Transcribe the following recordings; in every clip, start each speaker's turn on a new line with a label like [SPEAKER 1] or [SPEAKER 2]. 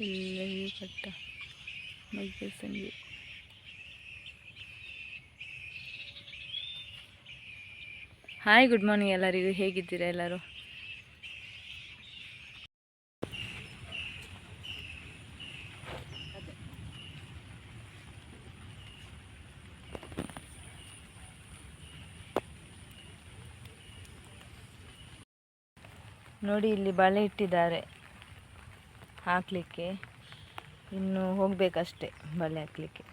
[SPEAKER 1] ಎಲ್ಲರಿಗೂ ಕಟ್ಟ hi good morning ಎಲ್ಲರಿಗೂ. ಹೇಗಿದ್ದೀರಾ ಎಲ್ಲರೂ? ನೋಡಿ ಇಲ್ಲಿ ಬಳೆ ಇಟ್ಟಿದ್ದಾರೆ. ಹಾಕಲಿಕ್ಕೆ. ಇನ್ನು ಹೋಗಬೇಕಷ್ಟೆ ಬಲೆ ಹಾಕಲಿಕ್ಕೆ.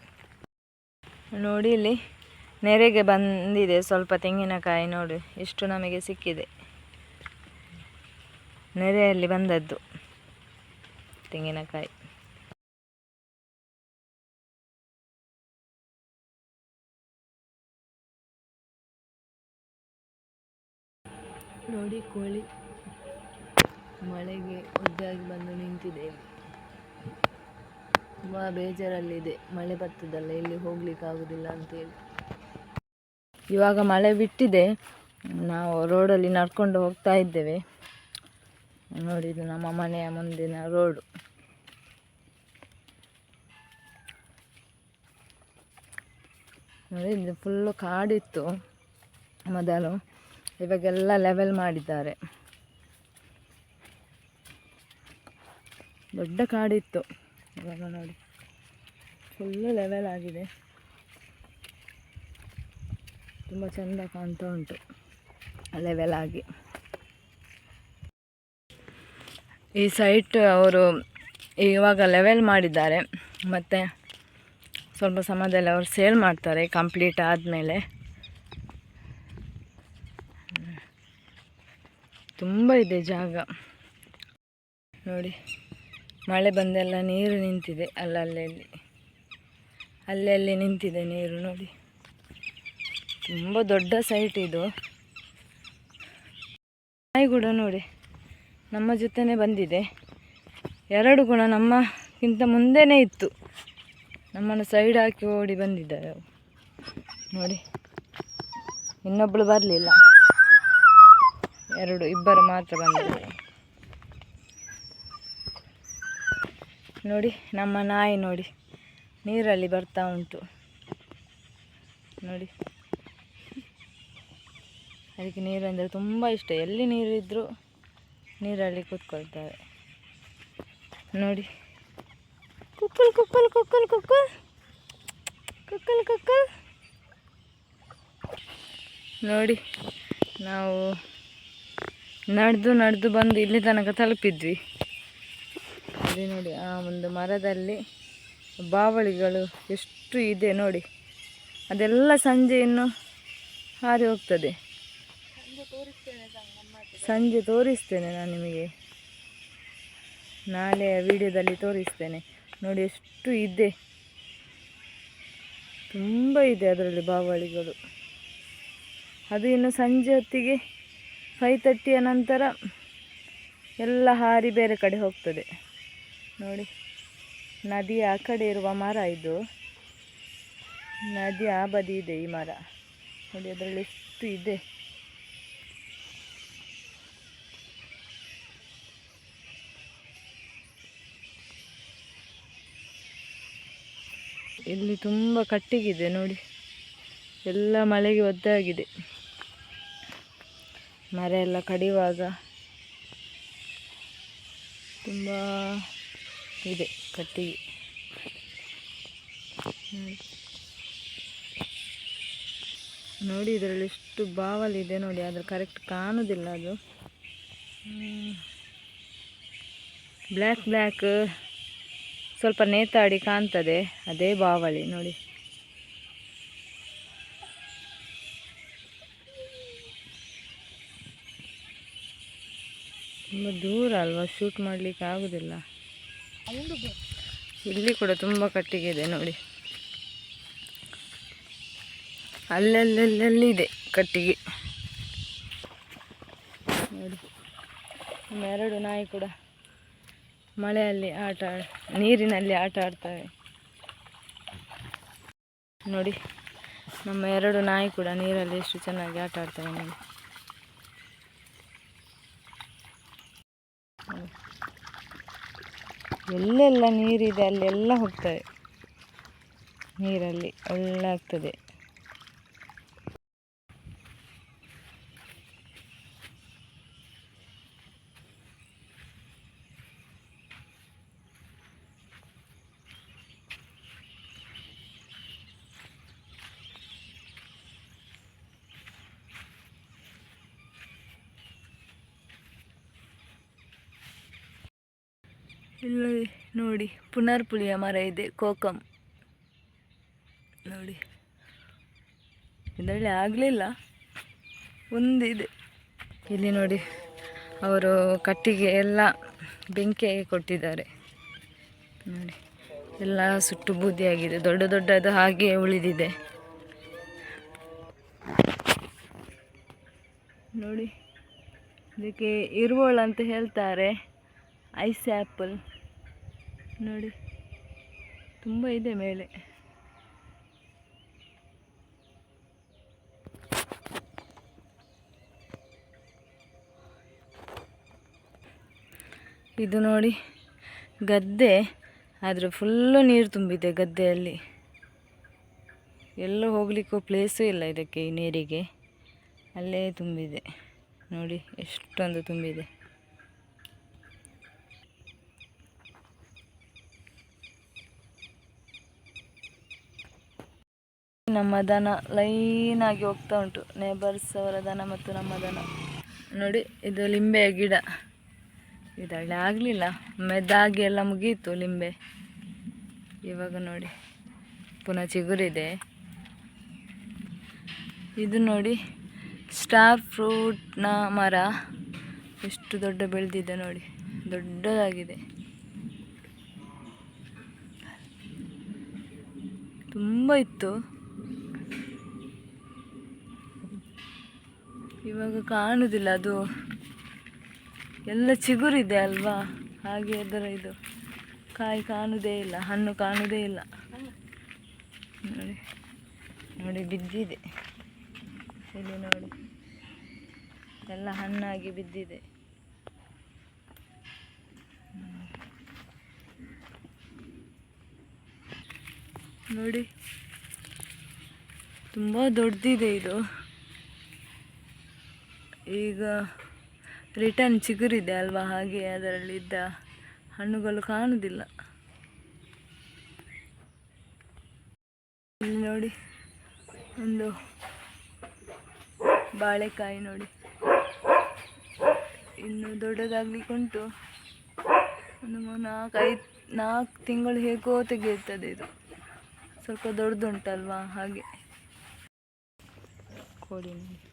[SPEAKER 1] ನೋಡಿ ಇಲ್ಲಿ ನೆರೆಗೆ ಬಂದಿದೆ ಸ್ವಲ್ಪ ತೆಂಗಿನಕಾಯಿ ನೋಡಿ, ಎಷ್ಟು ನಮಗೆ ಸಿಕ್ಕಿದೆ. ನೆರೆಯಲ್ಲಿ ಬಂದದ್ದು ತೆಂಗಿನಕಾಯಿ. ನೋಡಿ ಕೋಳಿ. ಮಳೆಗೆ ಒದ್ದಾಗಿ ಬಂದು ನಿಂತಿದೆ. ತುಂಬ ಬೇಜಾರಲ್ಲಿದೆ. ಮಳೆ ಬರ್ತದಲ್ಲ ಇಲ್ಲಿ ಹೋಗ್ಲಿಕ್ಕೆ ಆಗುದಿಲ್ಲ ಅಂತೇಳಿ. ಇವಾಗ ಮಳೆ ಬಿಟ್ಟಿದೆ. ನಾವು ರೋಡಲ್ಲಿ ನಡ್ಕೊಂಡು ಹೋಗ್ತಾ ಇದ್ದೇವೆ. ನೋಡಿ ನಮ್ಮ ಮನೆಯ ಮುಂದಿನ ರೋಡು ನೋಡಿ ಫುಲ್ಲು ಕಾಡಿತ್ತು ಮೊದಲು. ಇವಾಗೆಲ್ಲ ಲೆವೆಲ್ ಮಾಡಿದ್ದಾರೆ. ದೊಡ್ಡ ಕಾಡಿತ್ತು. ಇವಾಗ ನೋಡಿ. ಫುಲ್ಲು ಲೆವೆಲ್ ಆಗಿದೆ. ತುಂಬ ಚೆಂದ ಕಾಣ್ತಾ ಉಂಟು. ಲೆವೆಲ್ ಆಗಿ. ಈ ಸೈಟ್ ಅವರು ಇವಾಗ ಲೆವೆಲ್ ಮಾಡಿದ್ದಾರೆ. ಮತ್ತು ಸ್ವಲ್ಪ ಸಮಯದಲ್ಲಿ ಅವರು ಸೇಲ್ ಮಾಡ್ತಾರೆ ಕಂಪ್ಲೀಟ್ ಆದಮೇಲೆ. ತುಂಬ ಇದೆ ಜಾಗ. ನೋಡಿ. ಮಳೆ ಬಂದೆಲ್ಲ ನೀರು ನಿಂತಿದೆ ಅಲ್ಲಲ್ಲಿ ಅಲ್ಲಲ್ಲಿ ನಿಂತಿದೆ ನೀರು ನೋಡಿ. ತುಂಬ ದೊಡ್ಡ ಸೈಟ್ ಇದು. ನಾಯಿ ಕೂಡ ನೋಡಿ. ನಮ್ಮ ಜೊತೆನೇ ಬಂದಿದೆ. ಎರಡು ಗುಣ ನಮ್ಮಕ್ಕಿಂತ ಮುಂದೆನೇ ಇತ್ತು. ನಮ್ಮನ್ನು ಸೈಡ್ ಹಾಕಿ ಓಡಿ ಬಂದಿದ್ದಾರೆ ಅವು ನೋಡಿ. ಇನ್ನೊಬ್ಬಳು ಬರಲಿಲ್ಲ. ಎರಡು, ಇಬ್ಬರು ಮಾತ್ರ ಬಂದಿದ್ದಾರೆ. ನೋಡಿ, ನಮ್ಮ ನಾಯಿ ನೋಡಿ, ನೀರಲ್ಲಿ ಬರ್ತಾ ಉಂಟು. ನೋಡಿ. ಅದಕ್ಕೆ ನೀರಂದರೆ ತುಂಬ ಇಷ್ಟ. ಎಲ್ಲಿ ನೀರಿದ್ದರೂ ನೀರಲ್ಲಿ ಕೂತ್ಕೊಳ್ತಾರೆ. ನೋಡಿ. ಕುಕ್ಕಲ್ ಕುಕ್ಕಲ್ ಕುಕ್ಕಲ್ ಕುಕ್ಕಲ್. ಕುಕ್ಕಲ್ ಕುಕ್ಕಲ್. ನೋಡಿ, ನಾವು ನಡೆದು ನಡೆದು ಬಂದು ಇಲ್ಲಿ ತನಕ ತಲುಪಿದ್ವಿ. ಅದೇ ನೋಡಿ. ಆ ಒಂದು ಮರದಲ್ಲಿ ಬಾವಳಿಗಳು ಎಷ್ಟು ಇದೆ ನೋಡಿ. ಅದೆಲ್ಲ ಸಂಜೆ ಇನ್ನು ಹಾರಿ ಹೋಗ್ತದೆ. ಸಂಜೆ ತೋರಿಸ್ತೇನೆ ನಾನು ನಿಮಗೆ. ನಾಳೆ ವಿಡಿಯೋದಲ್ಲಿ ತೋರಿಸ್ತೇನೆ. ನೋಡಿ, ಎಷ್ಟು ಇದೆ. ತುಂಬ ಇದೆ ಅದರಲ್ಲಿ ಬಾವಳಿಗಳು. ಅದು ಇನ್ನು ಸಂಜೆ ಹೊತ್ತಿಗೆ ಫೈವ್ ತರ್ಟಿಯ ನಂತರ ಎಲ್ಲ ಹಾರಿ ಬೇರೆ ಕಡೆ ಹೋಗ್ತದೆ. ನೋಡಿ. ನದಿ ಆ ಕಡೆ ಇರುವ ಮರ ಇದು. ನದಿ ಆ ಬದಿ ಇದೆ ಈ ಮರ. ನೋಡಿ, ಅದರಲ್ಲಿ ಎಷ್ಟು ಇದೆ. ಇಲ್ಲಿ ತುಂಬ ಕಟ್ಟಿಗಿದೆ ನೋಡಿ. ಎಲ್ಲ ಮಳೆಗೆ ಒದ್ದಾಗಿದೆ. ಮರ ಎಲ್ಲ ಕಡಿಯುವಾಗ ತುಂಬ ಇದೆ ಕಟ್ಟಿಗೆ ನೋಡಿ. ಇದರಲ್ಲಿ ಎಷ್ಟು ಬಾವಲಿದೆ ನೋಡಿ, ಆದರೆ ಕರೆಕ್ಟ್ ಕಾಣೋದಿಲ್ಲ ಅದು. ಬ್ಲ್ಯಾಕ್ ಬ್ಲ್ಯಾಕ್ ಸ್ವಲ್ಪ ನೇತಾಡಿ ಕಾಣ್ತದೆ, ಅದೇ ಬಾವಳಿ ನೋಡಿ. ತುಂಬ ದೂರ ಅಲ್ವಾ ಶೂಟ್ ಮಾಡಲಿಕ್ಕೆ ಆಗೋದಿಲ್ಲ ಇಲ್ಲಿ ಕೂಡ ತುಂಬ ಕಟ್ಟಿಗೆ ಇದೆ ನೋಡಿ. ಅಲ್ಲಲ್ಲಲ್ಲಲ್ಲಿದೆ ಕಟ್ಟಿಗೆ. ನೋಡಿ ಎರಡು ನಾಯಿ ಕೂಡ ಮಳೆಯಲ್ಲಿ ಆಟ ನೀರಿನಲ್ಲಿ ಆಟ ಆಡ್ತವೆ. ನೋಡಿ, ನಮ್ಮ ಎರಡು ನಾಯಿ ಕೂಡ ನೀರಲ್ಲಿ ಎಷ್ಟು ಚೆನ್ನಾಗಿ ಆಟ ಆಡ್ತವೆ ನೋಡಿ ನೋಡಿ. ಎಲ್ಲೆಲ್ಲ ನೀರಿದೆ ಅಲ್ಲೆಲ್ಲ ಹೋಗ್ತವೆ ನೀರಲ್ಲಿ ಒಳ್ಳೆ ಆಗ್ತದೆ ಇಲ್ಲಿ ನೋಡಿ, ಪುನರ್ಪುಳಿಯ ಮರ ಇದೆ, ಕೋಕಂ. ನೋಡಿ. ಇದರಲ್ಲಿ ಆಗಲಿಲ್ಲ. ಒಂದಿದೆ. ಇಲ್ಲಿ ನೋಡಿ, ಅವರು ಕಟ್ಟಿಗೆ ಎಲ್ಲ ಬೆಂಕಿಯಾಗಿ ಕೊಟ್ಟಿದ್ದಾರೆ. ನೋಡಿ, ಎಲ್ಲ ಸುಟ್ಟು ಬೂದಿಯಾಗಿದೆ. ದೊಡ್ಡ ದೊಡ್ಡದು ಹಾಗೆ ಉಳಿದಿದೆ. ನೋಡಿ, ಇದಕ್ಕೆ ಇರುವಳು ಅಂತ ಹೇಳ್ತಾರೆ, ಐಸ್ ಆ್ಯಪಲ್. ನೋಡಿ. ತುಂಬ ಇದೆ ಮೇಲೆ. ಇದು ನೋಡಿ ಗದ್ದೆ. ಆದರೆ ಫುಲ್ಲು ನೀರು ತುಂಬಿದೆ ಗದ್ದೆಯಲ್ಲಿ. ಎಲ್ಲೂ ಹೋಗಲಿಕ್ಕೂ ಪ್ಲೇಸೂ ಇಲ್ಲ ಇದಕ್ಕೆ ಈ ನೀರಿಗೆ. ಅಲ್ಲೇ ತುಂಬಿದೆ. ನೋಡಿ ಎಷ್ಟೊಂದು ತುಂಬಿದೆ. ನಮ್ಮ ದನ ಲೈನಾಗಿ ಹೋಗ್ತಾ ಉಂಟು. ನೇಬರ್ಸ್ ಅವರ ದನ ಮತ್ತು ನಮ್ಮ ದನ. ನೋಡಿ, ಇದು ಲಿಂಬೆಯ ಗಿಡ. ಇದಳೆ ಆಗಲಿಲ್ಲ. ಮೆದ್ದಾಗಿ ಎಲ್ಲ ಮುಗೀತು ಲಿಂಬೆ. ಇವಾಗ ನೋಡಿ, ಪುನಃ ಚಿಗುರಿದೆ. ಇದು ನೋಡಿ ಸ್ಟಾರ್ ಫ್ರೂಟ್ನ ಮರ. ಎಷ್ಟು ದೊಡ್ಡ ಬೆಳೆದಿದೆ ನೋಡಿ. ದೊಡ್ಡದಾಗಿದೆ. ತುಂಬ ಇತ್ತು. ಇವಾಗ ಕಾಣುವುದಿಲ್ಲ ಅದು. ಎಲ್ಲ ಚಿಗುರಿದೆ ಅಲ್ವಾ? ಹಾಗೆ ಅದರ ಇದು. ಕಾಯಿ ಕಾಣುವುದೇ ಇಲ್ಲ, ಹಣ್ಣು ಕಾಣುವುದೇ ಇಲ್ಲ. ನೋಡಿ ನೋಡಿ, ಬಿದ್ದಿದೆ. ಇಲ್ಲಿ ನೋಡಿ. ಎಲ್ಲ ಹಣ್ಣಾಗಿ ಬಿದ್ದಿದೆ. ನೋಡಿ. ತುಂಬ ದೊಡ್ಡದಿದೆ ಇದು. ಈಗ ರಿಟರ್ನ್ ಚಿಗುರಿದೆ ಅಲ್ವಾ? ಹಾಗೆ ಅದರಲ್ಲಿದ್ದ ಹಣ್ಣುಗಳು ಕಾಣುವುದಿಲ್ಲ ಇಲ್ಲಿ ನೋಡಿ, ಒಂದು ಬಾಳೆಕಾಯಿ ನೋಡಿ. ಇನ್ನು ದೊಡ್ಡದಾಗ್ಲಿಕ್ಕುಂಟು. ಒಂದು ನಾಲ್ಕೈದು ನಾಲ್ಕು ನಾಲ್ಕು ತಿಂಗಳು ಹೇಗೋ ತೆಗೆಯುತ್ತದೆ ಇದು. ಸ್ವಲ್ಪ ದೊಡ್ಡದುಂಟಲ್ವಾ? ಹಾಗೆ. ಕೊಡಿ ನೋಡಿ